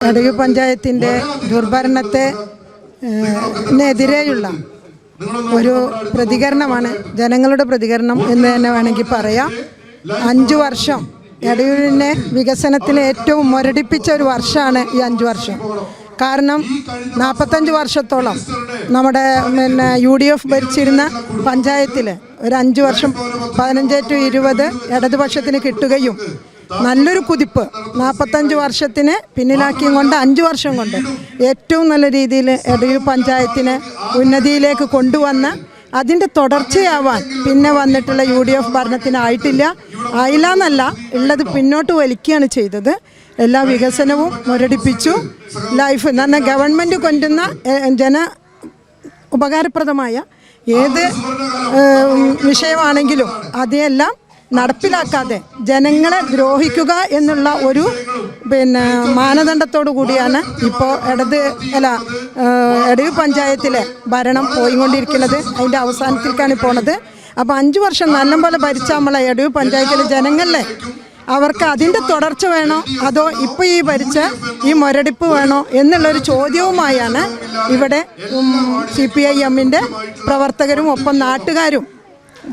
എടയൂർ പഞ്ചായത്തിന്റെ ദുർഭരണത്തെ എതിരെയുള്ള ഒരു പ്രതികരണമാണ് ജനങ്ങളുടെ പ്രതികരണം എന്ന് തന്നെ വേണമെങ്കിൽ പറയാം. അഞ്ചു വർഷം എടയൂരിനെ വികസനത്തിന് ഏറ്റവും മുരടിപ്പിച്ച ഒരു വർഷമാണ് ഈ അഞ്ചു വർഷം. കാരണം നാൽപ്പത്തഞ്ച് വർഷത്തോളം നമ്മുടെ പിന്നെ യു ഡി എഫ് ഭരിച്ചിരുന്ന പഞ്ചായത്തിൽ ഒരു അഞ്ച് വർഷം പതിനഞ്ച് ടു ഇരുപത് ഇടതുപക്ഷത്തിന് കിട്ടുകയും നല്ലൊരു കുതിപ്പ്. നാൽപ്പത്തഞ്ച് വർഷത്തിന് പിന്നിലാക്കിയും കൊണ്ട് അഞ്ച് വർഷം കൊണ്ട് ഏറ്റവും നല്ല രീതിയിൽ എടയൂർ പഞ്ചായത്തിനെ ഉന്നതിയിലേക്ക് കൊണ്ടുവന്ന അതിന്റെ തുടർച്ചയാവാൻ പിന്നെ വന്നിട്ടുള്ള യു ഡി എഫ് ഭരണത്തിനായിട്ടില്ല. ആയില്ല എന്നല്ല ഉള്ളത് പിന്നോട്ട് വലിക്കുകയാണ് ചെയ്തത്. എല്ലാ വികസനവും മുരടിപ്പിച്ചു. ലൈഫ് എന്ന് ഗവൺമെന്റ് കൊണ്ടുന്ന ജന ഉപകാരപ്രദമായ ഏത് വിഷയമാണെങ്കിലും അതെല്ലാം നടപ്പിലാക്കാതെ ജനങ്ങളെ ദ്രോഹിക്കുക എന്നുള്ള ഒരു പിന്നെ മാനദണ്ഡത്തോടു കൂടിയാണ് ഇപ്പോൾ ഇടത് അല്ല ഇടവ് പഞ്ചായത്തിലെ ഭരണം പോയിക്കൊണ്ടിരിക്കുന്നത്. അതിന്റെ അവസാനത്തിലേക്കാണ് പോണത്. അപ്പോൾ അഞ്ച് വർഷം നല്ലപോലെ ഭരിച്ച നമ്മളെ ഇടവ് പഞ്ചായത്തിലെ ജനങ്ങളിലെ അവർക്ക് അതിന്റെ തുടർച്ച വേണോ? അതോ ഇപ്പോൾ ഈ ഭരിച്ച ഈ മുരടിപ്പ് വേണോ? എന്നുള്ളൊരു ചോദ്യവുമായാണ് ഇവിടെ സി പി ഐ എമ്മിന്റെ പ്രവർത്തകരും ഒപ്പം നാട്ടുകാരും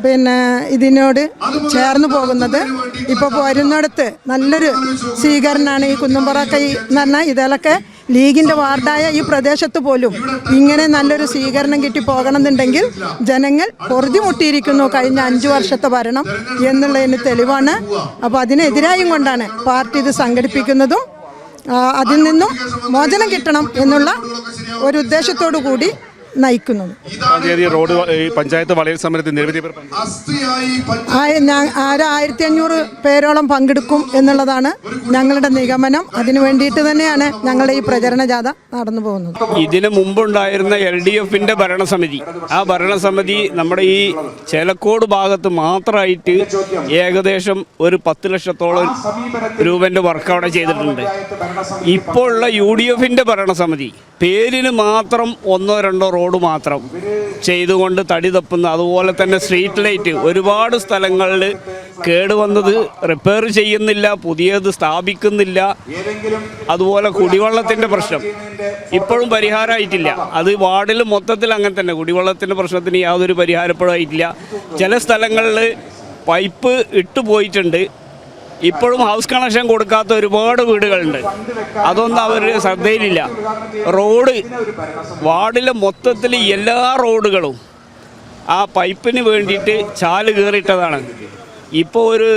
പിന്നെ ഇതിനോട് ചേർന്ന് പോകുന്നത് ഇപ്പോൾ വരുന്നിടത്ത് നല്ലൊരു സ്വീകരണമാണ് ഈ കുന്നുംപുറ കൈ എന്ന് പറഞ്ഞാൽ ഇതിലൊക്കെ ലീഗിന്റെ വാർഡായ ഈ പ്രദേശത്ത് പോലും ഇങ്ങനെ നല്ലൊരു സ്വീകരണം കിട്ടി പോകണമെന്നുണ്ടെങ്കിൽ ജനങ്ങൾ പൊറുതിമുട്ടിയിരിക്കുന്നു കഴിഞ്ഞ അഞ്ചു വർഷത്തെ ഭരണം എന്നുള്ളതിന് തെളിവാണ്. അപ്പോൾ അതിനെതിരായും കൊണ്ടാണ് പാർട്ടി ഇത് സംഘടിപ്പിക്കുന്നതും അതിൽ നിന്നും മോചനം കിട്ടണം എന്നുള്ള ഒരു ഉദ്ദേശത്തോടു കൂടി നയിക്കുന്നത് റോഡ് ഈ പഞ്ചായത്ത് വളയൽ സമരത്തിൽ നിരവധി പേർ ആയിരത്തി അഞ്ഞൂറ് പേരോളം പങ്കെടുക്കും എന്നുള്ളതാണ് ഞങ്ങളുടെ നിഗമനം. അതിനു വേണ്ടിയിട്ട് തന്നെയാണ് ഞങ്ങളുടെ ഈ പ്രചരണ ജാഥ നടന്നു പോകുന്നത്. ഇതിന് മുമ്പുണ്ടായിരുന്ന എൽ ഡി എഫിന്റെ ഭരണസമിതി. ആ ഭരണസമിതി നമ്മുടെ ഈ ചേലക്കോട് ഭാഗത്ത് മാത്രമായിട്ട് ഏകദേശം ഒരു പത്ത് ലക്ഷത്തോളം രൂപന്റെ വർക്ക് അവിടെ ചെയ്തിട്ടുണ്ട്. ഇപ്പോൾ ഉള്ള യു ഡി എഫിന്റെ ഭരണസമിതി. പേരിന് മാത്രം ഒന്നോ രണ്ടോ റോഡ് മാത്രം ചെയ്തുകൊണ്ട് തടി തപ്പുന്ന അതുപോലെ തന്നെ സ്ട്രീറ്റ് ലൈറ്റ് ഒരുപാട് സ്ഥലങ്ങളിൽ കേടുവന്നത് റിപ്പയർ ചെയ്യുന്നില്ല പുതിയത് സ്ഥാപിക്കുന്നില്ല. അതുപോലെ കുടിവെള്ളത്തിന്റെ പ്രശ്നം ഇപ്പോഴും പരിഹാരമായിട്ടില്ല. അത് വാർഡിൽ മൊത്തത്തിൽ അങ്ങനെ തന്നെ കുടിവെള്ളത്തിന്റെ പ്രശ്നത്തിന് യാതൊരു പരിഹാരപ്പെടുമായിട്ടില്ല. ചില സ്ഥലങ്ങളിൽ പൈപ്പ് ഇട്ടു പോയിട്ടുണ്ട്. ഇപ്പോഴും ഹൗസ് കണക്ഷൻ കൊടുക്കാത്ത ഒരുപാട് വീടുകളുണ്ട്. അതൊന്നും അവർ ശ്രദ്ധയിലില്ല. റോഡ് വാർഡിലെ മൊത്തത്തിൽ എല്ലാ റോഡുകളും ആ പൈപ്പിന് വേണ്ടിയിട്ട് ചാൽ കയറിയിട്ടതാണ് ഇപ്പോൾ ഒരു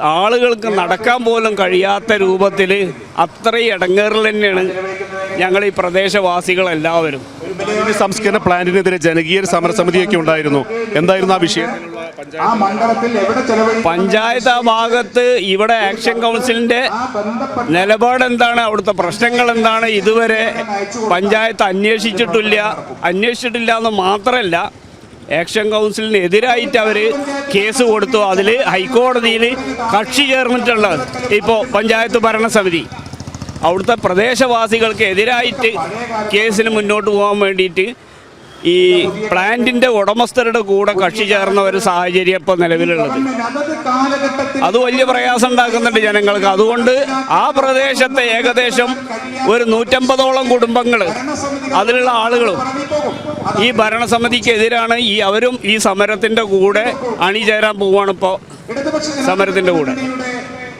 ആളുകൾക്ക് നടക്കാൻ പോലും കഴിയാത്ത രൂപത്തിൽ അത്രയും ഇടങ്ങേറിൽ തന്നെയാണ് ഞങ്ങൾ ഈ പ്രദേശവാസികളെല്ലാവരും. ഒരു സംസ്കരണ പ്ലാന്റിനെതിരെ ജനകീയ സമരസമിതിയൊക്കെ ഉണ്ടായിരുന്നു. എന്തായിരുന്നു ആ വിഷയം? പഞ്ചായത്ത് പഞ്ചായത്ത് ആ ഭാഗത്ത് ഇവിടെ ആക്ഷൻ കൗൺസിലിന്റെ നിലപാട് എന്താണ്? അവിടുത്തെ പ്രശ്നങ്ങൾ എന്താണ്? ഇതുവരെ പഞ്ചായത്ത് അന്വേഷിച്ചിട്ടില്ല. അന്വേഷിച്ചിട്ടില്ല എന്ന് മാത്രമല്ല ആക്ഷൻ കൗൺസിലിന് എതിരായിട്ട് അവർ കേസ് കൊടുത്തു. അതിൽ ഹൈക്കോടതിയിൽ കക്ഷി ചേർന്നിട്ടുള്ളത്. ഇപ്പോൾ പഞ്ചായത്ത് ഭരണസമിതി. അവിടുത്തെ പ്രദേശവാസികൾക്ക് എതിരായിട്ട് കേസിന് മുന്നോട്ട് പോകാൻ വേണ്ടിയിട്ട് ഈ പ്ലാന്റിന്റെ ഉടമസ്ഥരുടെ കൂടെ കക്ഷി ചേർന്ന ഒരു സാഹചര്യം ഇപ്പോൾ നിലവിലുള്ളത്. അത് വലിയ പ്രയാസം ഉണ്ടാക്കുന്നുണ്ട് ജനങ്ങൾക്ക്. അതുകൊണ്ട് ആ പ്രദേശത്തെ ഏകദേശം ഒരു നൂറ്റമ്പതോളം കുടുംബങ്ങൾ അതിലുള്ള ആളുകളും ഈ ഭരണസമിതിക്കെതിരാണ് ഈ അവരും ഈ സമരത്തിന്റെ കൂടെ അണിചേരാൻ പോവുകയാണ് സമരത്തിന്റെ കൂടെ.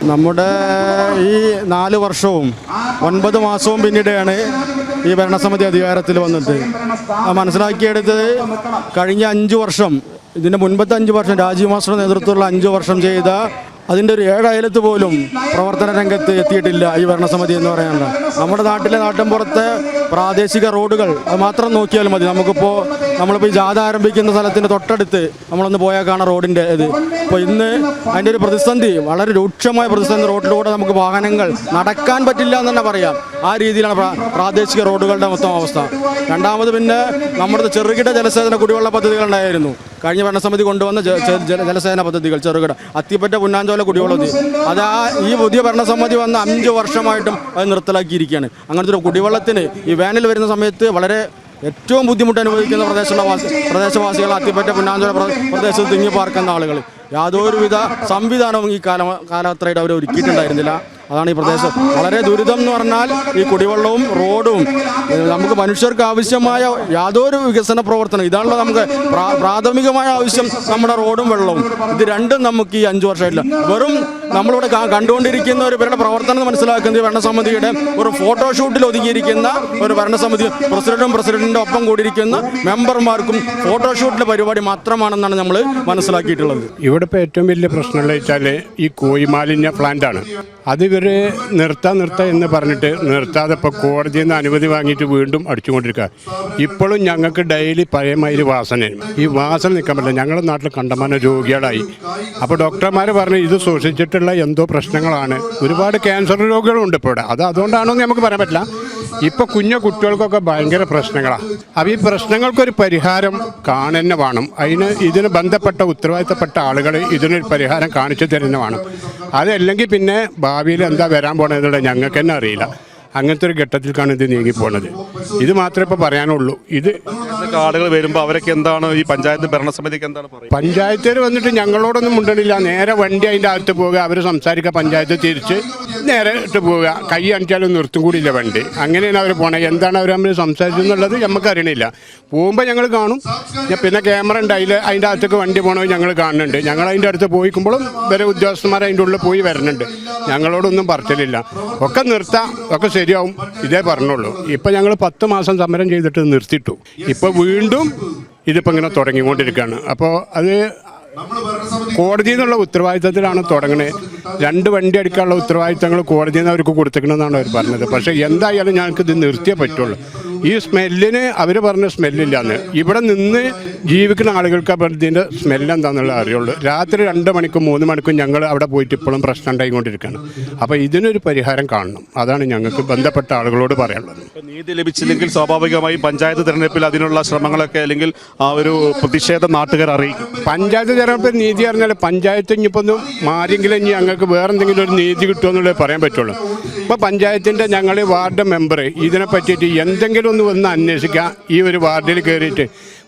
നമ്മുടെ ഈ നാല് വർഷവും ഒൻപത് മാസവും പിന്നീടാണ് ഈ ഭരണസമിതി അധികാരത്തിൽ വന്നത് മനസ്സിലാക്കിയെടുത്തത് കഴിഞ്ഞ അഞ്ച് വർഷം ഇതിന്റെ മുൻപത്തെ അഞ്ച് വർഷം രാജീവ് മാസ്റ്റർ നേതൃത്വമുള്ള അഞ്ച് വർഷം ചെയ്ത അതിന്റെ ഒരു ഏഴയലത്ത് പോലും പ്രവർത്തന രംഗത്ത് എത്തിയിട്ടില്ല ഈ ഭരണസമിതി എന്ന് പറയാനുള്ളത് നമ്മുടെ നാട്ടിലെ നാട്ടിൻപുറത്തെ പ്രാദേശിക റോഡുകൾ അത് മാത്രം നോക്കിയാൽ മതി. നമുക്കിപ്പോൾ നമ്മളിപ്പോൾ ഈ ജാഥ ആരംഭിക്കുന്ന സ്ഥലത്തിന്റെ തൊട്ടടുത്ത് നമ്മളൊന്ന് പോയാൽ കാണാം റോഡിന്റെ ഇത്. അപ്പോൾ ഇന്ന് അതിന്റെ ഒരു പ്രതിസന്ധി വളരെ രൂക്ഷമായ പ്രതിസന്ധി റോഡിലൂടെ നമുക്ക് വാഹനങ്ങൾ നടക്കാൻ പറ്റില്ല എന്ന് തന്നെ പറയാം. ആ രീതിയിലാണ് പ്രാദേശിക റോഡുകളുടെ മൊത്തം അവസ്ഥ. രണ്ടാമത് പിന്നെ നമ്മുടെ ചെറുകിട ജലസേചന കുടിവെള്ള പദ്ധതികൾ ഉണ്ടായിരുന്നു. കഴിഞ്ഞ ഭരണസമിതി കൊണ്ടുവന്ന ജലസേചന പദ്ധതികൾ ചെറുകിട. അത്തിപ്പറ്റ പുന്നാഞ്ചോല കുടിവെള്ള പദ്ധതി അത് ആ ഈ പുതിയ ഭരണസമിതി വന്ന അഞ്ച് വർഷമായിട്ടും അത് നിർത്തലാക്കിയിരിക്കുകയാണ്. അങ്ങനത്തെ ഒരു കുടിവെള്ളത്തിന് ഈ വേനൽ വരുന്ന സമയത്ത് വളരെ ഏറ്റവും ബുദ്ധിമുട്ട് അനുഭവിക്കുന്ന പ്രദേശവാസി പ്രദേശവാസികൾ അത്തിപ്പറ്റ പുന്നാഞ്ചോല പ്ര- പ്രദേശത്ത് തിങ്ങി പാർക്കുന്ന ആളുകൾ. യാതൊരുവിധ സംവിധാനവും ഈ കാല കാലത്രയായിട്ട് അവർ ഒരുക്കിയിട്ടുണ്ടായിരുന്നില്ല അതാണ് ഈ പ്രദേശം. വളരെ ദുരിതം എന്ന് പറഞ്ഞാൽ ഈ കുടിവെള്ളവും റോഡും നമുക്ക് മനുഷ്യർക്ക് ആവശ്യമായ യാതൊരു വികസന പ്രവർത്തനം ഇതാണല്ലോ നമുക്ക് പ്രാ- പ്രാഥമികമായ ആവശ്യം നമ്മുടെ റോഡും വെള്ളവും. ഇത് രണ്ടും നമുക്ക് ഈ അഞ്ചു വർഷമായില്ല വെറും നമ്മളിവിടെ കണ്ടുകൊണ്ടിരിക്കുന്ന ഒരു ഇവരുടെ പ്രവർത്തനം എന്ന് മനസ്സിലാക്കുന്നത് ഭരണസമിതിയുടെ ഒരു ഫോട്ടോഷൂട്ടിൽ ഒതുങ്ങിയിരിക്കുന്ന ഒരു ഭരണസമിതി പ്രസിഡന്റും പ്രസിഡന്റിന്റെ ഒപ്പം കൂടിയിരിക്കുന്ന മെമ്പർമാർക്കും ഫോട്ടോഷൂട്ടിന്റെ പരിപാടി മാത്രമാണെന്നാണ് നമ്മൾ മനസ്സിലാക്കിയിട്ടുള്ളത്. ഇവിടെ ഇപ്പോൾ ഏറ്റവും വലിയ പ്രശ്നമുള്ള വെച്ചാൽ ഈ കോഴിമാലിന്യ മാലിന്യ പ്ലാന്റാണ് അത് ഇവർ നിർത്താൻ നിർത്താം എന്ന് പറഞ്ഞിട്ട് നിർത്താതെ ഇപ്പോൾ കോടതിയിൽ നിന്ന് അനുമതി വാങ്ങിയിട്ട് വീണ്ടും അടിച്ചുകൊണ്ടിരിക്കുക. ഇപ്പോഴും ഞങ്ങൾക്ക് ഡെയിലി പഴയമാതിരി വാസനയാണ് ഈ വാസന നിൽക്കാൻ പറ്റില്ല. ഞങ്ങളുടെ നാട്ടിൽ കണ്ടമാനം രോഗികളായി. അപ്പോൾ ഡോക്ടർമാർ പറഞ്ഞു ഇത് സൂക്ഷിച്ചിട്ടുള്ള എന്തോ പ്രശ്നങ്ങളാണ്. ഒരുപാട് ക്യാൻസർ രോഗികളുണ്ട് ഇപ്പോൾ ഇവിടെ. അത് അതുകൊണ്ടാണോ എന്ന് നമുക്ക് പറയാൻ പറ്റില്ല. ഇപ്പോൾ കുഞ്ഞു കുട്ടികൾക്കൊക്കെ ഭയങ്കര പ്രശ്നങ്ങളാണ് അപ്പോൾ ഈ പ്രശ്നങ്ങൾക്കൊരു പരിഹാരം കാണുന്ന വേണം. അതിന് ഇതിന് ബന്ധപ്പെട്ട ഉത്തരവാദിത്തപ്പെട്ട ആളുകൾ ഇതിനൊരു പരിഹാരം കാണിച്ചു തരുന്ന വേണം. അതല്ലെങ്കിൽ പിന്നെ ഭാവിയിൽ എന്താ വരാൻ പോണതെന്നുള്ളത് ഞങ്ങൾക്ക് തന്നെ അറിയില്ല. അങ്ങനത്തെ ഒരു ഘട്ടത്തിലേക്കാണ് ഇത് നീങ്ങിപ്പോണത്. ഇത് മാത്രമേ ഇപ്പോൾ പറയാനുള്ളൂ. ഇത് ആളുകൾ വരുമ്പോൾ അവരൊക്കെ എന്താണ് ഈ പഞ്ചായത്ത് ഭരണസമിതിക്ക് എന്താണ് പറയുക? പഞ്ചായത്തിൽ വന്നിട്ട് ഞങ്ങളോടൊന്നും മുണ്ടണില്ല. നേരെ വണ്ടി അതിന്റെ അകത്ത് പോവുക അവർ സംസാരിക്കുക പഞ്ചായത്ത് തിരിച്ച് നേരെ ഇട്ട് പോവുക. കൈ അണിച്ചാലും നിർത്തും കൂടിയില്ല വണ്ടി. അങ്ങനെയാണ് അവർ പോണത് എന്താണ് അവർ തമ്മിൽ സംസാരിച്ചെന്നുള്ളത് നമുക്ക് അറിയണില്ല. പോകുമ്പോൾ ഞങ്ങൾ കാണും. പിന്നെ ക്യാമറ ഉണ്ട്. അതിൽ അതിന്റെ അകത്തേക്ക് വണ്ടി പോകണമെങ്കിൽ ഞങ്ങൾ കാണുന്നുണ്ട്. ഞങ്ങൾ അതിന്റെ അടുത്ത് പോയിക്കുമ്പോഴും വരെ ഉദ്യോഗസ്ഥന്മാർ അതിന്റെ ഉള്ളിൽ പോയി വരുന്നുണ്ട് ഞങ്ങളോടൊന്നും പറച്ചിലില്ല. ഒക്കെ നിർത്താം. ഒക്കെ ശരിയാവും. ഇതേ പറഞ്ഞുള്ളൂ ഇപ്പം ഞങ്ങൾ പത്ത് മാസം സമരം ചെയ്തിട്ട് നിർത്തിയിട്ടു. ഇപ്പോൾ വീണ്ടും ഇതിപ്പോൾ ഇങ്ങനെ തുടങ്ങിക്കൊണ്ടിരിക്കുകയാണ് അപ്പോൾ അത് കോടതിയിൽ നിന്നുള്ള ഉത്തരവാദിത്തത്തിലാണ് തുടങ്ങണേ. രണ്ട് വണ്ടി അടിക്കാനുള്ള ഉത്തരവാദിത്തങ്ങൾ കോടതിയിൽ നിന്ന് അവർക്ക് കൊടുത്തേക്കണമെന്നാണ് അവർ പറഞ്ഞത്. പക്ഷേ എന്തായാലും ഞങ്ങൾക്ക് ഇത് നിർത്തിയേ പറ്റുള്ളൂ. ഈ സ്മെല്ലിന് അവർ പറഞ്ഞ സ്മെല്ലില്ലാന്ന്. ഇവിടെ നിന്ന് ജീവിക്കുന്ന ആളുകൾക്ക് ഇതിന്റെ സ്മെല്ല് എന്താണെന്നുള്ളത് അറിയുള്ളൂ. രാത്രി രണ്ട് മണിക്കും മൂന്ന് മണിക്കും ഞങ്ങൾ അവിടെ പോയിട്ട് ഇപ്പോഴും പ്രശ്നം ഉണ്ടായിക്കൊണ്ടിരിക്കുകയാണ്. അപ്പോൾ ഇതിനൊരു പരിഹാരം കാണണം. അതാണ് ഞങ്ങൾക്ക് ബന്ധപ്പെട്ട ആളുകളോട് പറയാനുള്ളത്. നീതി ലഭിച്ചില്ലെങ്കിൽ സ്വാഭാവികമായി പഞ്ചായത്ത് തിരഞ്ഞെടുപ്പിൽ അതിനുള്ള ശ്രമങ്ങളൊക്കെ അല്ലെങ്കിൽ ആ ഒരു പ്രതിഷേധം നാട്ടുകാർ അറിയിക്കും. പഞ്ചായത്ത് തിരഞ്ഞെടുപ്പിൽ നീതി അറിഞ്ഞാൽ പഞ്ചായത്ത് ഇനിയിപ്പോൾ ഒന്ന് മാറിയെങ്കിലും ഇനി ഞങ്ങൾക്ക് വേറെ എന്തെങ്കിലും ഒരു നീതി കിട്ടുമെന്നുള്ളത് പറയാൻ പറ്റുള്ളൂ. ഇപ്പോൾ പഞ്ചായത്തിന്റെ ഞങ്ങൾ വാർഡ് മെമ്പർ ഇതിനെ പറ്റിയിട്ട് എന്തെങ്കിലും ഒന്ന് വന്ന് അന്വേഷിക്കുക ഈ ഒരു വാർഡിൽ കയറിയിട്ട്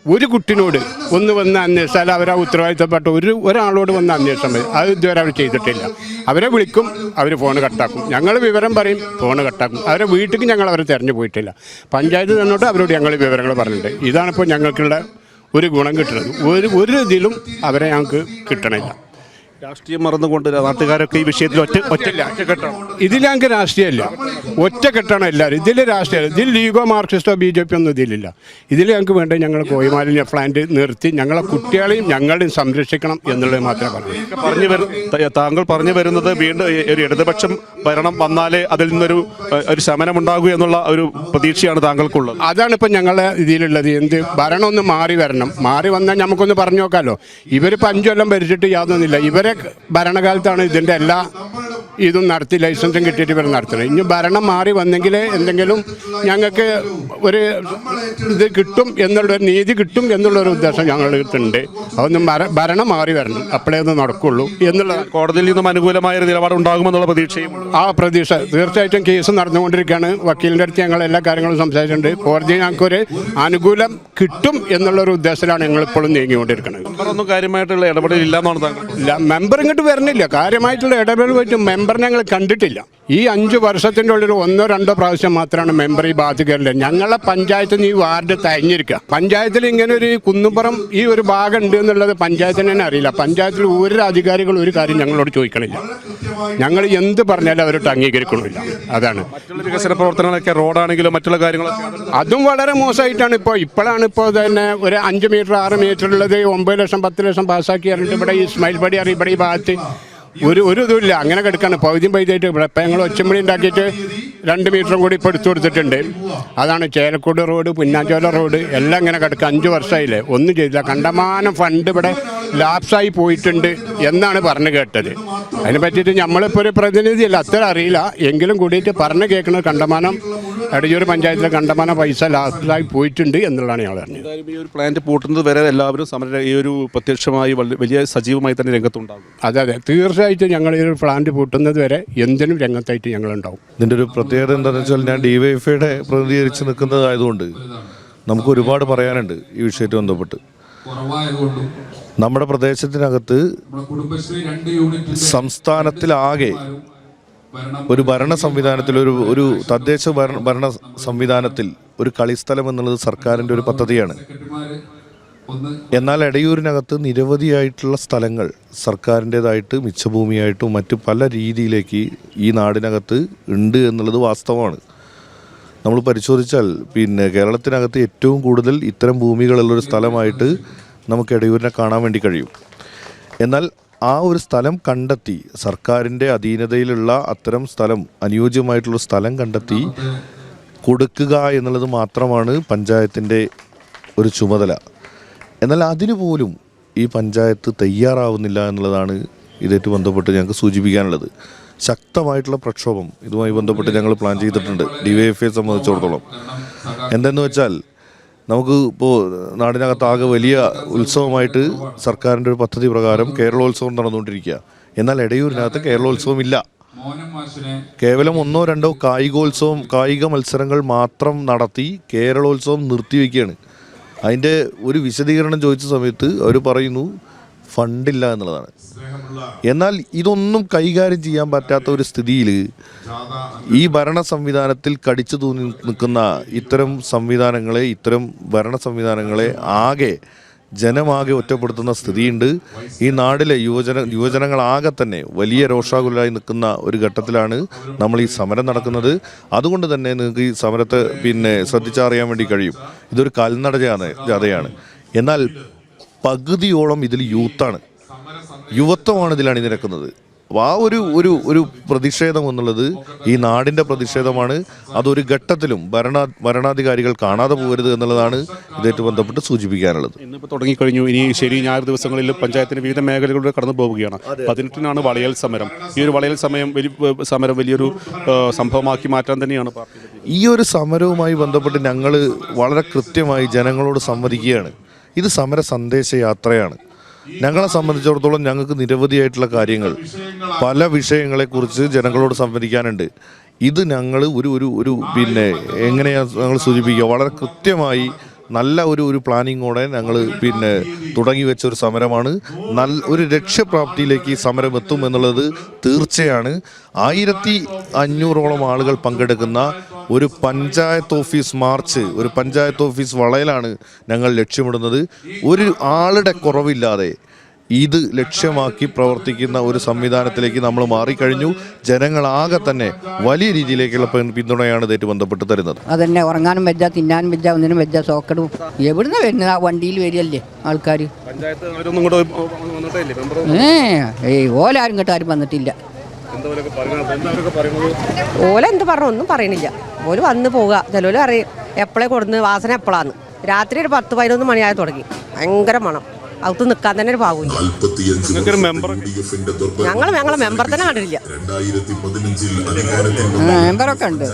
ഒരു കുട്ടിനോട് ഒന്ന് വന്ന് അന്വേഷിച്ചാൽ അവരാ ഉത്തരവാദിത്തപ്പെട്ട ഒരു ഒരാളോട് വന്ന് അന്വേഷണം അത് ഇതുവരെ അവർ ചെയ്തിട്ടില്ല. അവരെ വിളിക്കും അവർ ഫോൺ കട്ടാക്കും. ഞങ്ങൾ വിവരം പറയും ഫോൺ കട്ടാക്കും. അവരെ വീട്ടിലേക്ക് ഞങ്ങൾ അവരെ തിരഞ്ഞു പോയിട്ടില്ല. പഞ്ചായത്ത് തന്നോട്ട് അവരോട് ഞങ്ങൾ വിവരങ്ങൾ പറഞ്ഞിട്ടുണ്ട്. ഇതാണിപ്പോൾ ഞങ്ങൾക്കുള്ള ഒരു ഗുണം കിട്ടുന്നത്. ഒരു ഒരു ഇതിലും അവരെ ഞങ്ങൾക്ക് കിട്ടണില്ല. രാഷ്ട്രീയം മറന്നുകൊണ്ട് നാട്ടുകാരൊക്കെ ഈ വിഷയത്തിൽ ഒറ്റ ഒറ്റ ഒറ്റക്കെട്ടാണ്. ഞങ്ങൾക്ക് രാഷ്ട്രീയമല്ല ഒറ്റക്കെട്ടാണ് എല്ലാവരും ഇതിൽ രാഷ്ട്രീയം ഇതിൽ ലീഗോ മാർക്സിസ്റ്റോ ബി ജെ പി ഒന്നും ഇതിലില്ല. ഇതിൽ ഞങ്ങൾക്ക് വേണ്ട ഞങ്ങൾ കോയിമാലിന്യ പ്ലാന്റ് നിർത്തി ഞങ്ങളെ കുട്ടികളെയും ഞങ്ങളെയും സംരക്ഷിക്കണം എന്നുള്ളത് മാത്രമേ പറഞ്ഞു പറഞ്ഞു വരും താങ്കൾ പറഞ്ഞു വരുന്നത് വീണ്ടും ഒരു ഇടതുപക്ഷം ഭരണം വന്നാലേ അതിൽ നിന്നൊരു ഒരു ശമനമുണ്ടാകൂ എന്നുള്ള ഒരു പ്രതീക്ഷയാണ് താങ്കൾക്കുള്ളത്. അതാണ് ഇപ്പം ഞങ്ങളെ ഇതിലുള്ളത്. എന്ത് ഭരണം ഒന്ന് മാറി വരണം. മാറി വന്നാൽ നമുക്കൊന്ന് പറഞ്ഞു നോക്കാമല്ലോ ഇവരിപ്പോൾ അഞ്ചു കൊല്ലം ഭരിച്ചിട്ട് യാതൊന്നുമില്ല. ഇവരെ ഭരണകാലത്താണ് ഇതിന്റെ എല്ലാ ഇതും നടത്തി ലൈസൻസും കിട്ടിയിട്ട് ഇവർ നടത്തണം. ഇനി ഭരണം മാറി വന്നെങ്കിൽ എന്തെങ്കിലും ഞങ്ങൾക്ക് ഒരു ഇത് കിട്ടും എന്നുള്ളൊരു നീതി കിട്ടും എന്നുള്ളൊരു ഉദ്ദേശം ഞങ്ങളുണ്ട് അതൊന്നും ഭര- ഭരണം മാറി വരണം. അപ്പോഴേ അത് നടക്കുള്ളൂ എന്നുള്ള കോടതിയിൽ നിന്നും അനുകൂലമായ ഒരു നിലപാട് ഉണ്ടാകുമെന്നുള്ള പ്രതീക്ഷയും ആ പ്രതീക്ഷ. തീർച്ചയായിട്ടും കേസ് നടന്നുകൊണ്ടിരിക്കുകയാണ്. വക്കീലിന്റെ അടുത്ത് ഞങ്ങൾ എല്ലാ കാര്യങ്ങളും സംസാരിച്ചിട്ടുണ്ട്. കോടതി ഞങ്ങൾക്കൊരു അനുകൂലം കിട്ടും എന്നുള്ളൊരു ഉദ്ദേശത്തിലാണ് ഞങ്ങൾ ഇപ്പോഴും നീങ്ങിക്കൊണ്ടിരിക്കുന്നത്. ഒന്നും കാര്യമായിട്ടുള്ള ഇടപെടൽ എന്നാണ് താങ്കൾ ഇല്ല മെമ്പർ ഇങ്ങോട്ട് വരണില്ല. കാര്യമായിട്ടുള്ള ഇടപെടൽ പറ്റും. മെമ്പർ ഞങ്ങൾ കണ്ടിട്ടില്ല. ഈ അഞ്ച് വർഷത്തിന്റെ ഉള്ളിൽ ഒന്നോ രണ്ടോ പ്രാവശ്യം മാത്രമാണ് മെമ്പർ ഈ ഭാഗത്ത് ഞങ്ങളെ പഞ്ചായത്തിൽ നിന്ന് ഈ വാർഡ് തഴഞ്ഞിരിക്കുക. പഞ്ചായത്തിൽ ഇങ്ങനെ ഒരു കുന്നുപുറം ഈ ഒരു ഭാഗം ഉണ്ട് എന്നുള്ളത് പഞ്ചായത്തിന് തന്നെ അറിയില്ല. പഞ്ചായത്തിൽ ഓരോ അധികാരികൾ ഒരു കാര്യം ഞങ്ങളോട് ചോദിക്കണില്ല. ഞങ്ങൾ എന്ത് പറഞ്ഞാലും അവരോട്ട് അംഗീകരിക്കണമില്ല അതാണ്. വികസന പ്രവർത്തനങ്ങളൊക്കെ റോഡാണെങ്കിലും മറ്റുള്ള കാര്യങ്ങളൊക്കെ അതും വളരെ മോശമായിട്ടാണ് ഇപ്പോൾ. ഇപ്പോഴാണ് ഇപ്പോൾ തന്നെ ഒരു അഞ്ച് മീറ്റർ ആറ് മീറ്റർ ഉള്ളത്. ഒമ്പത് ലക്ഷം പത്ത് ലക്ഷം പാസ്സാക്കി പറഞ്ഞിട്ട് ഇവിടെ ഈ സ്മൈൽ പടി അറിയ. ഇവിടെ ഈ ഭാഗത്ത് ഒരു ഒരു ഇതുമില്ല. അങ്ങനെ കിടക്കാണ്. പകുതിയും പൈതായിട്ട് ഇവിടെ ഇപ്പം ഞങ്ങൾ ഒച്ചമ്പടി ഉണ്ടാക്കിയിട്ട് രണ്ട് മീറ്ററും കൂടി ഇപ്പോൾ എടുത്തു കൊടുത്തിട്ടുണ്ട്. അതാണ് ചേലക്കോട് റോഡ് പുന്നാഞ്ചോല റോഡ് എല്ലാം ഇങ്ങനെ കിടക്കുക അഞ്ച് വർഷമായില്ലേ? ഒന്നും ചെയ്തില്ല. കണ്ടമാനം ഫണ്ട് ഇവിടെ ലാപ്സായി പോയിട്ടുണ്ട് എന്നാണ് പറഞ്ഞു കേട്ടത്. അതിനെ പറ്റിയിട്ട് നമ്മളിപ്പോൾ ഒരു പ്രതിനിധിയല്ല അത്ര അറിയില്ല. എങ്കിലും കൂടിയിട്ട് പറഞ്ഞു കേൾക്കുന്ന കണ്ടമാനം എടയൂർ പഞ്ചായത്തിലെ കണ്ടമാനം പൈസ ലാപ്സായി പോയിട്ടുണ്ട് എന്നുള്ളതാണ് ഞങ്ങൾ അറിഞ്ഞത് എന്തായാലും ഈ ഒരു പ്ലാന്റ് പൂട്ടുന്നത് വരെ എല്ലാവരും സമര ഈ ഒരു പ്രത്യക്ഷമായി വലിയ സജീവമായി തന്നെ രംഗത്തുണ്ടാകും. അതെ അതെ. തീർച്ചയായിട്ടും ഞങ്ങൾ ഈ ഒരു പ്ലാന്റ് പൂട്ടുന്നത് വരെ എന്തിനും രംഗത്തായിട്ട് ഞങ്ങളുണ്ടാവും. ഇതിന്റെ ഒരു പ്രത്യേകത എന്താണെന്ന് വെച്ചാൽ ഞാൻ ഡി വൈ എഫ് പ്രതിനിധീകരിച്ച് നിൽക്കുന്നതായതുകൊണ്ട് നമുക്ക് ഒരുപാട് പറയാനുണ്ട് ഈ വിഷയത്തെ ബന്ധപ്പെട്ട്. കുറവായതുകൊണ്ടും നമ്മുടെ പ്രദേശത്തിനകത്ത് സംസ്ഥാനത്തിലാകെ ഒരു ഭരണ സംവിധാനത്തിൽ ഒരു ഒരു തദ്ദേശ ഭരണ ഭരണ സംവിധാനത്തിൽ ഒരു കളിസ്ഥലം എന്നുള്ളത് സർക്കാരിന്റെ ഒരു പദ്ധതിയാണ്. എന്നാൽ എടയൂരിനകത്ത് നിരവധിയായിട്ടുള്ള സ്ഥലങ്ങൾ സർക്കാരിന്റേതായിട്ട് മിച്ചഭൂമിയായിട്ടും മറ്റു പല രീതിയിലേക്ക് ഈ നാടിനകത്ത് ഉണ്ട് എന്നുള്ളത് വാസ്തവമാണ്. നമ്മൾ പരിശോധിച്ചാൽ പിന്നെ കേരളത്തിനകത്ത് ഏറ്റവും കൂടുതൽ ഇത്തരം ഭൂമികളുള്ളൊരു സ്ഥലമായിട്ട് നമുക്ക് എടയൂരിനെ കാണാൻ വേണ്ടി കഴിയും. എന്നാൽ ആ ഒരു സ്ഥലം കണ്ടെത്തി സർക്കാരിന്റെ അധീനതയിലുള്ള അത്തരം സ്ഥലം അനുയോജ്യമായിട്ടുള്ള സ്ഥലം കണ്ടെത്തി കൊടുക്കുക എന്നുള്ളത് മാത്രമാണ് പഞ്ചായത്തിന്റെ ഒരു ചുമതല. എന്നാൽ അതിനു പോലും ഈ പഞ്ചായത്ത് തയ്യാറാവുന്നില്ല എന്നുള്ളതാണ് ഇതായിട്ട് ബന്ധപ്പെട്ട് ഞങ്ങൾക്ക് സൂചിപ്പിക്കാനുള്ളത്. ശക്തമായിട്ടുള്ള പ്രക്ഷോഭം ഇതുമായി ബന്ധപ്പെട്ട് ഞങ്ങൾ പ്ലാൻ ചെയ്തിട്ടുണ്ട്. ഡി വൈ എഫ് ഐയെ സംബന്ധിച്ചിടത്തോളം. എന്തെന്ന് വെച്ചാൽ നമുക്ക് ഇപ്പോൾ നാടിനകത്താകെ വലിയ ഉത്സവമായിട്ട് സർക്കാരിന്റെ ഒരു പദ്ധതി പ്രകാരം കേരളോത്സവം നടന്നുകൊണ്ടിരിക്കുക. എന്നാൽ എടയൂരിനകത്ത് കേരളോത്സവം ഇല്ല കേവലം ഒന്നോ രണ്ടോ കായികോത്സവം കായിക മത്സരങ്ങൾ മാത്രം നടത്തി കേരളോത്സവം നിർത്തിവെക്കുകയാണ് അതിന്റെ ഒരു വിശദീകരണം ചോദിച്ച സമയത്ത് അവർ പറയുന്നു ഫണ്ടില്ല എന്നുള്ളതാണ്. എന്നാൽ ഇതൊന്നും കൈകാര്യം ചെയ്യാൻ പറ്റാത്ത ഒരു സ്ഥിതിയിൽ ഈ ഭരണ സംവിധാനത്തിൽ കടിച്ചു തൂങ്ങി നിൽക്കുന്ന ഇത്തരം സംവിധാനങ്ങളെ ഇത്തരം ഭരണ സംവിധാനങ്ങളെ ആകെ ജനമാകെ ഒറ്റപ്പെടുത്തുന്ന സ്ഥിതിയുണ്ട്. ഈ നാടിലെ യുവജന യുവജനങ്ങളാകെ തന്നെ വലിയ രോഷാകുലരായി നിൽക്കുന്ന ഒരു ഘട്ടത്തിലാണ് നമ്മൾ ഈ സമരം നടക്കുന്നത്. അതുകൊണ്ട് തന്നെ നിങ്ങൾക്ക് ഈ സമരത്തെ പിന്നെ ശ്രദ്ധിച്ചറിയാൻ വേണ്ടി കഴിയും. ഇതൊരു കാൽനട ജാഥ- ജാഥയാണ്. എന്നാൽ പകുതിയോളം ഇതിൽ യൂത്താണ്. യുവത്വമാണ് ഇതിൽ അണിനിരക്കുന്നത് അപ്പോൾ ആ ഒരു ഒരു ഒരു പ്രതിഷേധം എന്നുള്ളത് ഈ നാടിന്റെ പ്രതിഷേധമാണ്. അതൊരു ഘട്ടത്തിലും ഭരണ ഭരണാധികാരികൾ കാണാതെ പോകരുത് എന്നുള്ളതാണ് ഇതായിട്ട് ബന്ധപ്പെട്ട് സൂചിപ്പിക്കാനുള്ളത്. ഇന്നിപ്പോൾ തുടങ്ങിക്കഴിഞ്ഞു. ഇനി ശനി ഞായർ ദിവസങ്ങളിൽ പഞ്ചായത്തിന് വിവിധ മേഖലകളിലൂടെ കടന്നു പോവുകയാണ്. പതിനെട്ടിനാണ് വളയൽ സമരം. ഈ ഒരു വളയൽ സമയം വലിയ സമരം വലിയൊരു സംഭവമാക്കി മാറ്റാൻ തന്നെയാണ് ഈ ഒരു സമരവുമായി ബന്ധപ്പെട്ട് ഞങ്ങൾ വളരെ കൃത്യമായി ജനങ്ങളോട് സംവദിക്കുകയാണ്. ഇത് സമര സന്ദേശ യാത്രയാണ്. ഞങ്ങളെ സംബന്ധിച്ചിടത്തോളം ഞങ്ങൾക്ക് നിരവധിയായിട്ടുള്ള കാര്യങ്ങൾ. പല വിഷയങ്ങളെക്കുറിച്ച് ജനങ്ങളോട് സംവദിക്കാനുണ്ട്. ഇത് ഞങ്ങൾ ഒരു ഒരു ഒരു പിന്നെ എങ്ങനെയാണ് ഞങ്ങൾ സൂചിപ്പിക്കുക? വളരെ കൃത്യമായി നല്ല ഒരു ഒരു പ്ലാനിങ്ങോടെ ഞങ്ങൾ പിന്നെ തുടങ്ങി വെച്ച ഒരു സമരമാണ്. നല്ല ഒരു ലക്ഷ്യപ്രാപ്തിയിലേക്ക് ഈ സമരം എത്തും എന്നുള്ളത് തീർച്ചയാണ്. ആയിരത്തി അഞ്ഞൂറോളം ആളുകൾ പങ്കെടുക്കുന്ന ഒരു പഞ്ചായത്ത് ഓഫീസ് മാർച്ച് ഒരു പഞ്ചായത്ത് ഓഫീസ് വളയലാണ് ഞങ്ങൾ ലക്ഷ്യമിടുന്നത്. ഒരു ആളുടെ കുറവില്ലാതെ ഇത് ലക്ഷ്യമാക്കി പ്രവർത്തിക്കുന്ന ഒരു സംവിധാനത്തിലേക്ക് നമ്മൾ മാറിക്കഴിഞ്ഞു. ജനങ്ങളാകെ തന്നെ വലിയ രീതിയിലേക്കുള്ള പിന്തുണയാണ് ഇതായിട്ട് ബന്ധപ്പെട്ട് തരുന്നത്. അതന്നെ ഉറങ്ങാനും വെച്ച തിന്നാനും വെച്ച ഒന്നിനും വെച്ച സോക്കടും. എവിടുന്ന് വരുന്നത്? ആ വണ്ടിയിൽ വരികയല്ലേ ആൾക്കാർ ഏ ഏയ് ഓലാരും കേട്ടോ ആരും വന്നിട്ടില്ല. ഓലെന്ത് പറഞ്ഞു? ഒന്നും പറയണില്ല. ഓൽ വന്ന് പോവുക. ചിലവർ അറിയും എപ്പോഴേ കൊടുന്ന്? വാസന എപ്പോഴാന്ന് രാത്രി ഒരു പത്ത് പതിനൊന്ന് മണിയായി തുടങ്ങി. ഭയങ്കര മണം. അകത്ത് നിൽക്കാൻ തന്നെ ഒരു ഭാഗമില്ല ഞങ്ങൾ ഞങ്ങളെ മെമ്പർ തന്നെ കണ്ടിട്ടില്ല. മെമ്പറൊക്കെ ഉണ്ട്.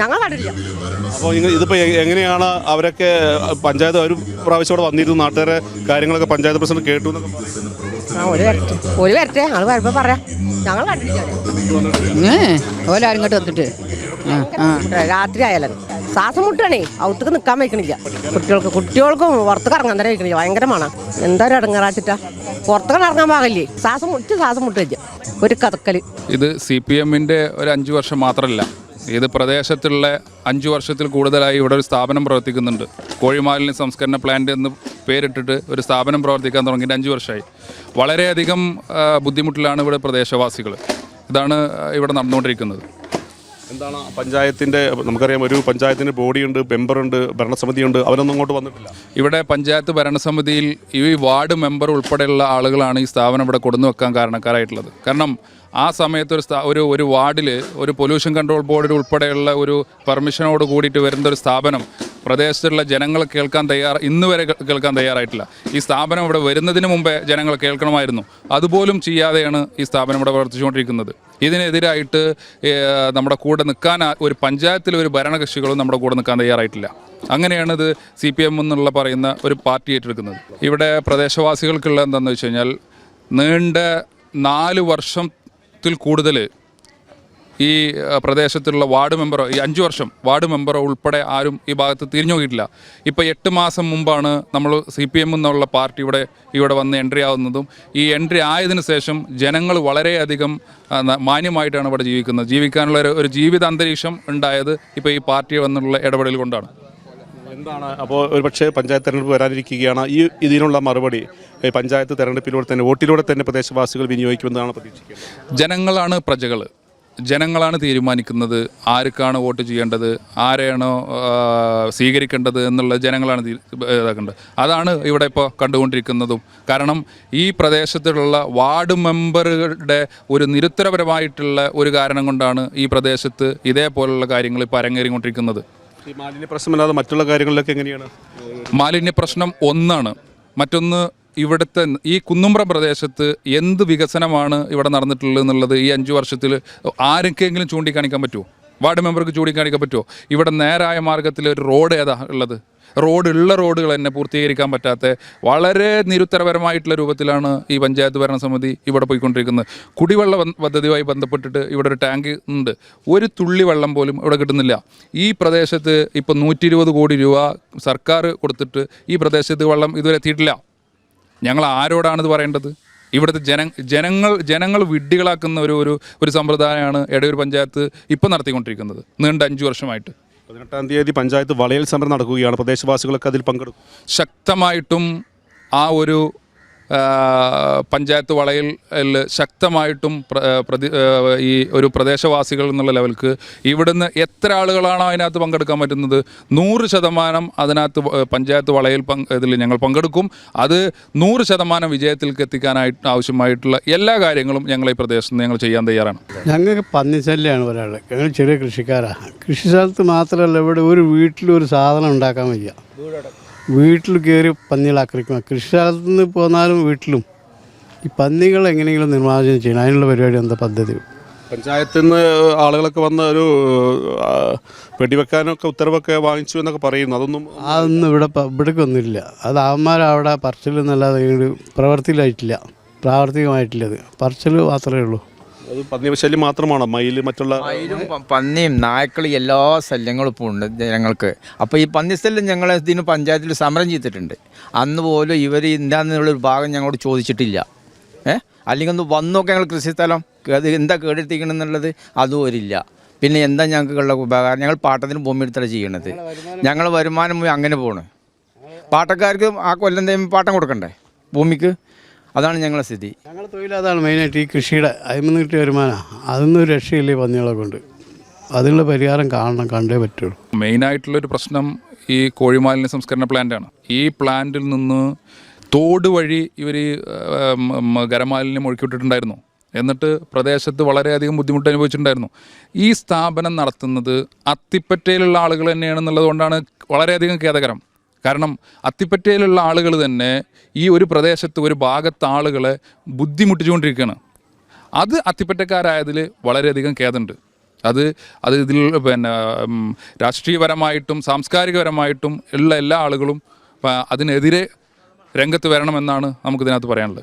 ഞങ്ങൾ കണ്ടില്ല അപ്പോൾ നിങ്ങൾ ഇതിപ്പോൾ എ- എങ്ങനെയാണ് അവരൊക്കെ പഞ്ചായത്ത് ഒരു പ്രാവശ്യം ഇവിടെ വന്നിരുന്നു നാട്ടുകാരെ കാര്യങ്ങളൊക്കെ പഞ്ചായത്ത് പ്രസിഡന്റ് കേട്ടു. ഒരു വരട്ടെ ഒരു വരട്ടെ ഞങ്ങൾ വരുമ്പോൾ പറയാം. ഞങ്ങൾ കണ്ടില്ല ഓരോ ഓലാരും ഇങ്ങോട്ട് വന്നിട്ട്. രാത്രി ആയാലും. ശ്വാസം മുട്ടാണേ ഔത്തക്ക് നിൽക്കാൻ വയ്ക്കണില്ല. കുട്ടികൾക്ക് കുട്ടികൾക്കും പുറത്തേക്ക് ഇറങ്ങാൻ തന്നെ വയ്ക്കണില്ല ഭയങ്കരമാണ് മണം. എന്താ ഒരു ഇടങ്ങാറാച്ചിട്ടാ? പുറത്തേക്ക് ഇറങ്ങാൻ ശ്വാസം മുട്ടി ശ്വാസം മുട്ടില്ല ഒരു കഥക്കൽ ഇത് സി പി എമ്മിന്റെ ഒരു അഞ്ച് വർഷം മാത്രമല്ല ഇത് പ്രദേശത്തുള്ള അഞ്ച് വർഷത്തിൽ കൂടുതലായി ഇവിടെ ഒരു സ്ഥാപനം പ്രവർത്തിക്കുന്നുണ്ട്. കോഴിമാലിന്യ സംസ്കരണ പ്ലാന്റ് എന്ന് പേരിട്ടിട്ട് ഒരു സ്ഥാപനം പ്രവർത്തിക്കാൻ തുടങ്ങിയിട്ട് അഞ്ച് വർഷമായി. വളരെയധികം ബുദ്ധിമുട്ടിലാണ് ഇവിടെ പ്രദേശവാസികൾ ഇതാണ് ഇവിടെ നടന്നുകൊണ്ടിരിക്കുന്നത്. എന്താണ് പഞ്ചായത്തിന്റെ നമുക്കറിയാം ഒരു പഞ്ചായത്തിന് ബോഡിയുണ്ട് മെമ്പറുണ്ട് ഭരണസമിതിയുണ്ട് അവരൊന്നും അങ്ങോട്ട് വന്നിട്ടില്ല. ഇവിടെ പഞ്ചായത്ത് ഭരണസമിതിയിൽ ഈ വാർഡ് മെമ്പർ ഉൾപ്പെടെയുള്ള ആളുകളാണ് ഈ സ്ഥാപനം ഇവിടെ കൊടുന്നു വെക്കാൻ കാരണക്കാരായിട്ടുള്ളത്. കാരണം ആ സമയത്ത് ഒരു ഒരു ഒരു വാർഡിൽ ഒരു പൊല്യൂഷൻ കൺട്രോൾ ബോർഡിൽ ഉൾപ്പെടെയുള്ള ഒരു പെർമിഷനോട് കൂടിയിട്ട് വരുന്ന ഒരു സ്ഥാപനം പ്രദേശത്തുള്ള ജനങ്ങൾ കേൾക്കാൻ തയ്യാർ ഇന്ന് വരെ കേൾക്കാൻ തയ്യാറായിട്ടില്ല. ഈ സ്ഥാപനം ഇവിടെ വരുന്നതിന് മുമ്പേ ജനങ്ങൾ കേൾക്കണമായിരുന്നു. അതുപോലും ചെയ്യാതെയാണ് ഈ സ്ഥാപനം ഇവിടെ പ്രവർത്തിച്ചുകൊണ്ടിരിക്കുന്നത്. ഇതിനെതിരായിട്ട് നമ്മുടെ കൂടെ നിൽക്കാൻ ഒരു പഞ്ചായത്തിലെ ഒരു ഭരണകക്ഷികളും നമ്മുടെ കൂടെ നിൽക്കാൻ തയ്യാറായിട്ടില്ല. അങ്ങനെയാണിത് സി പി എം എന്നുള്ള പറയുന്ന ഒരു പാർട്ടി ഏറ്റെടുക്കുന്നത്. ഇവിടെ പ്രദേശവാസികൾക്കുള്ള എന്താണെന്ന് വെച്ച് കഴിഞ്ഞാൽ നീണ്ട നാല് വർഷത്തിൽ കൂടുതൽ ഈ പ്രദേശത്തുള്ള വാർഡ് മെമ്പറോ ഈ അഞ്ച് വർഷം വാർഡ് മെമ്പറോ ഉൾപ്പെടെ ആരും ഈ ഭാഗത്ത് തിരിഞ്ഞു നോക്കിയിട്ടില്ല. ഇപ്പോൾ എട്ട് മാസം മുമ്പാണ് നമ്മൾ സി പി എം എന്നുള്ള പാർട്ടി ഇവിടെ ഇവിടെ വന്ന് എൻട്രി ആവുന്നതും. ഈ എൻട്രി ആയതിനു ശേഷം ജനങ്ങൾ വളരെയധികം മാന്യമായിട്ടാണ് ഇവിടെ ജീവിക്കുന്നത്. ജീവിക്കാനുള്ള ഒരു ഒരു ജീവിത അന്തരീക്ഷം ഉണ്ടായത് ഇപ്പോൾ ഈ പാർട്ടി വന്നുള്ള ഇടപെടൽ കൊണ്ടാണ്. എന്താണ്? അപ്പോൾ ഒരുപക്ഷെ പഞ്ചായത്ത് തെരഞ്ഞെടുപ്പ് വരാനിരിക്കുകയാണ്. ഈ ഇതിനുള്ള മറുപടി പഞ്ചായത്ത് തെരഞ്ഞെടുപ്പിലൂടെ തന്നെ വോട്ടിലൂടെ തന്നെ പ്രദേശവാസികൾ വിനിയോഗിക്കുമെന്നാണ് പ്രതീക്ഷിക്കുന്നത്. ജനങ്ങളാണ് പ്രജകൾ. ജനങ്ങളാണ് തീരുമാനിക്കുന്നത് ആർക്കാണ് വോട്ട് ചെയ്യേണ്ടത് ആരെയാണോ സ്വീകരിക്കേണ്ടത് എന്നുള്ള ജനങ്ങളാണ് ഇതാക്കേണ്ടത്. അതാണ് ഇവിടെ ഇപ്പോൾ കണ്ടുകൊണ്ടിരിക്കുന്നതും. കാരണം ഈ പ്രദേശത്തുള്ള വാർഡ് മെമ്പറുകളുടെ ഒരു നിരുത്തരപരമായിട്ടുള്ള ഒരു കാരണം കൊണ്ടാണ് ഈ പ്രദേശത്ത് ഇതേപോലുള്ള കാര്യങ്ങൾ ഇപ്പോൾ അരങ്ങേറിക്കൊണ്ടിരിക്കുന്നത്. മാലിന്യ പ്രശ്നമല്ലാതെ മറ്റുള്ള കാര്യങ്ങളിലൊക്കെ എങ്ങനെയാണ്? മാലിന്യ പ്രശ്നം ഒന്നാണ്. മറ്റൊന്ന് ഇവിടുത്തെ ഈ കുന്നുമ്പ്രം പ്രദേശത്ത് എന്ത് വികസനമാണ് ഇവിടെ നടന്നിട്ടുള്ളത് എന്നുള്ളത് ഈ അഞ്ച് വർഷത്തിൽ ആർക്കെങ്കിലും ചൂണ്ടിക്കാണിക്കാൻ പറ്റുമോ? വാർഡ് മെമ്പർക്ക് ചൂണ്ടിക്കാണിക്കാൻ പറ്റുമോ? ഇവിടെ നേരായ മാർഗത്തിൽ ഒരു റോഡ് ഏതാ ഉള്ളത്? റോഡ് ഉള്ള റോഡുകൾ തന്നെ പൂർത്തീകരിക്കാൻ പറ്റാത്ത വളരെ നിരുത്തരപരമായിട്ടുള്ള രൂപത്തിലാണ് ഈ പഞ്ചായത്ത് ഭരണസമിതി ഇവിടെ പോയിക്കൊണ്ടിരിക്കുന്നത്. കുടിവെള്ള പദ്ധതിയുമായി ബന്ധപ്പെട്ടിട്ട് ഇവിടെ ഒരു ടാങ്ക് ഉണ്ട്. ഒരു തുള്ളി വെള്ളം പോലും ഇവിടെ കിട്ടുന്നില്ല. ഈ പ്രദേശത്ത് ഇപ്പോൾ നൂറ്റി കോടി രൂപ സർക്കാർ കൊടുത്തിട്ട് ഈ പ്രദേശത്ത് വെള്ളം ഇതുവരെ എത്തിയിട്ടില്ല. ഞങ്ങൾ ആരോടാണിത് പറയേണ്ടത്? ഇവിടുത്തെ ജന ജനങ്ങൾ ജനങ്ങൾ വിഡ്ഢികളാക്കുന്ന ഒരു ഒരു ഒരു സമ്പ്രദായമാണ് എടയൂർ പഞ്ചായത്ത് ഇപ്പം നടത്തിക്കൊണ്ടിരിക്കുന്നത്. നീണ്ട അഞ്ച് വർഷമായിട്ട്. പതിനെട്ടാം തീയതി പഞ്ചായത്ത് വളയൽ സമരം നടക്കുകയാണ്. പ്രദേശവാസികളൊക്കെ അതിൽ പങ്കെടുക്കും. ശക്തമായിട്ടും ആ ഒരു പഞ്ചായത്ത് വളയിൽ ശക്തമായിട്ടും പ്രതി ഈ ഒരു പ്രദേശവാസികൾ എന്നുള്ള ലെവൽക്ക് ഇവിടുന്ന് എത്ര ആളുകളാണോ അതിനകത്ത് പങ്കെടുക്കാൻ പറ്റുന്നത്? നൂറ് ശതമാനം അതിനകത്ത് പഞ്ചായത്ത് വളയിൽ ഇതിൽ ഞങ്ങൾ പങ്കെടുക്കും. അത് നൂറ് ശതമാനം വിജയത്തിലേക്ക് എത്തിക്കാനായിട്ട് ആവശ്യമായിട്ടുള്ള എല്ലാ കാര്യങ്ങളും ഞങ്ങൾ ഈ പ്രദേശത്ത് ഞങ്ങൾ ചെയ്യാൻ തയ്യാറാണ്. ഞങ്ങൾക്ക് പന്നിശല്യമാണ് ഒരാൾ. ഞങ്ങൾ ചെറിയ കൃഷിക്കാരാണ് കൃഷി സ്ഥലത്ത് മാത്രമല്ല ഇവിടെ ഒരു വീട്ടിൽ ഒരു സാധനം ഉണ്ടാക്കാൻ വയ്യ. വീട്ടിൽ കയറി പന്നികൾ ആക്രമിക്കുക കൃഷിസ്ഥലത്ത് നിന്ന് പോന്നാലും വീട്ടിലും ഈ പന്നികൾ എങ്ങനെയെങ്കിലും നിർമ്മാർജനം ചെയ്യണം. അതിനുള്ള പരിപാടി എന്താ പദ്ധതി? പഞ്ചായത്തിൽ നിന്ന് ആളുകളൊക്കെ വന്ന് ഒരു വെടിവെക്കാനൊക്കെ ഉത്തരവൊക്കെ വാങ്ങിച്ചു എന്നൊക്കെ പറയുന്നു. അതൊന്നും അതൊന്നും ഇവിടെ ഇവിടേക്കൊന്നുമില്ല അത് അവന്മാരവിടെ പറച്ചിൽ എന്നല്ലാതെ പ്രവർത്തിയിലായിട്ടില്ല. പ്രാവർത്തികമായിട്ടില്ല അത്. പറച്ചിൽ മാത്രമേ ഉള്ളൂ. അത് പന്നിശല്യം മാത്രമാണോ? മയിൽ മറ്റുള്ള മയിലും പന്നിയും നായ്ക്കളും എല്ലാ ശല്യങ്ങളും ഇപ്പോൾ ഉണ്ട് ജനങ്ങൾക്ക്. അപ്പോൾ ഈ പന്നി ശല്യം ഞങ്ങൾ ഇതിന് പഞ്ചായത്തിൽ സമരം ചെയ്തിട്ടുണ്ട്. അന്ന് പോലും ഇവർ എന്താണെന്നുള്ളൊരു ഭാഗം ഞങ്ങളോട് ചോദിച്ചിട്ടില്ല. ഏ? അല്ലെങ്കിൽ ഒന്ന് വന്നൊക്കെ ഞങ്ങൾ കൃഷിസ്ഥലം അത് എന്താ കേടെടുത്തിക്കണം എന്നുള്ളത് അതും ഒരില്ല പിന്നെ എന്താ ഞങ്ങൾക്കുള്ള ഉപകാരം? ഞങ്ങൾ പാട്ടത്തിന് ഭൂമി എടുത്താണ് ചെയ്യണത്. ഞങ്ങൾ വരുമാനം അങ്ങനെ പോണ്. പാട്ടക്കാർക്ക് ആ കൊല്ലം തേമ്പ് പാട്ടം കൊടുക്കണ്ടേ? ഭൂമിക്ക്? അതാണ് ഞങ്ങളുടെ സ്ഥിതി. ഞങ്ങളുടെ തൊഴിൽ അതാണ് മെയിനായിട്ട് ഈ കൃഷിയുടെ അതിൽ കിട്ടിയ വരുമാനമാണ് അതൊന്നും രക്ഷയില്ലേ പന്നികളെ കൊണ്ട്. അതിനുള്ള പരിഹാരം കാണണം കണ്ടേ പറ്റുള്ളൂ. മെയിനായിട്ടുള്ളൊരു പ്രശ്നം ഈ കോഴിമാലിന്യ സംസ്കരണ പ്ലാന്റാണ്. ഈ പ്ലാന്റിൽ നിന്ന് തോട് വഴി ഇവർ ഖരമാലിന്യം ഒഴുക്കിവിട്ടിട്ടുണ്ടായിരുന്നു. എന്നിട്ട് പ്രദേശത്ത് വളരെയധികം ബുദ്ധിമുട്ട് അനുഭവിച്ചിട്ടുണ്ടായിരുന്നു. ഈ സ്ഥാപനം നടത്തുന്നത് അത്തിപ്പറ്റയിലുള്ള ആളുകൾ തന്നെയാണെന്നുള്ളത് കൊണ്ടാണ് വളരെയധികം ഖേദകരം. കാരണം അത്തിപ്പറ്റയിലുള്ള ആളുകൾ തന്നെ ഈ ഒരു പ്രദേശത്ത് ഒരു ഭാഗത്ത് ആളുകളെ ബുദ്ധിമുട്ടിച്ചുകൊണ്ടിരിക്കുകയാണ്. അത് അത്തിപ്പറ്റക്കാരായതിൽ വളരെയധികം ഖേദമുണ്ട്. അത് അത് ഇതിൽ പിന്നെ രാഷ്ട്രീയപരമായിട്ടും സാംസ്കാരികപരമായിട്ടും ഉള്ള എല്ലാ ആളുകളും അതിനെതിരെ രംഗത്ത് വരണമെന്നാണ് നമുക്കിതിനകത്ത് പറയാനുള്ളത്.